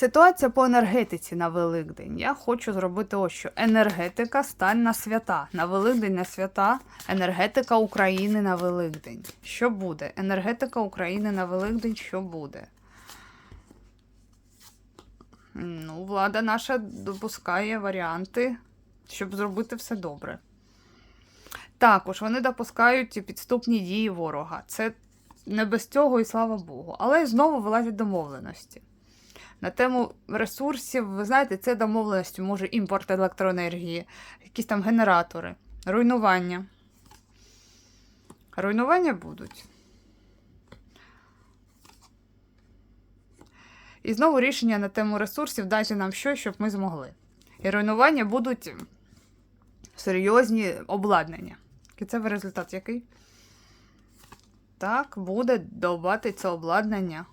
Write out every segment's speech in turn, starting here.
Ситуація по енергетиці на Великдень. Я хочу зробити ось що. Енергетика сталь на свята. На Великдень на свята. Енергетика України на Великдень. Що буде? Енергетика України на Великдень, що буде? Ну, влада наша допускає варіанти, щоб зробити все добре. Також вони допускають підступні дії ворога. Це не без цього і слава Богу. Але знову вилазять домовленості. На тему ресурсів, ви знаєте, це домовленості, може імпорт електроенергії, якісь там генератори, руйнування. Руйнування будуть. І знову рішення на тему ресурсів дайте нам щось, щоб ми змогли. І руйнування будуть серйозні обладнання. Кінцевий результат який? Так, буде довбати це обладнання.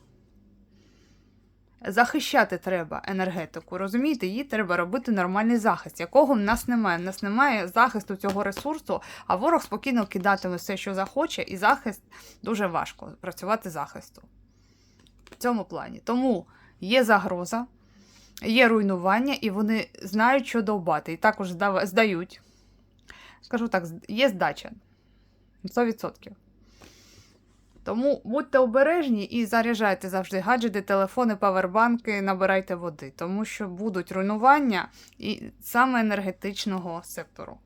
Захищати треба енергетику, розумієте? Їй треба робити нормальний захист, якого в нас немає. В нас немає захисту цього ресурсу, а ворог спокійно кидатиме все, що захоче, і захист дуже важко працювати захисту. В цьому плані. Тому є загроза, є руйнування, і вони знають, що довбати. І також здають. Скажу так, є здача. 100%. Тому будьте обережні і заряджайте завжди гаджети, телефони, павербанки, набирайте води, тому що будуть руйнування і саме енергетичного сектору.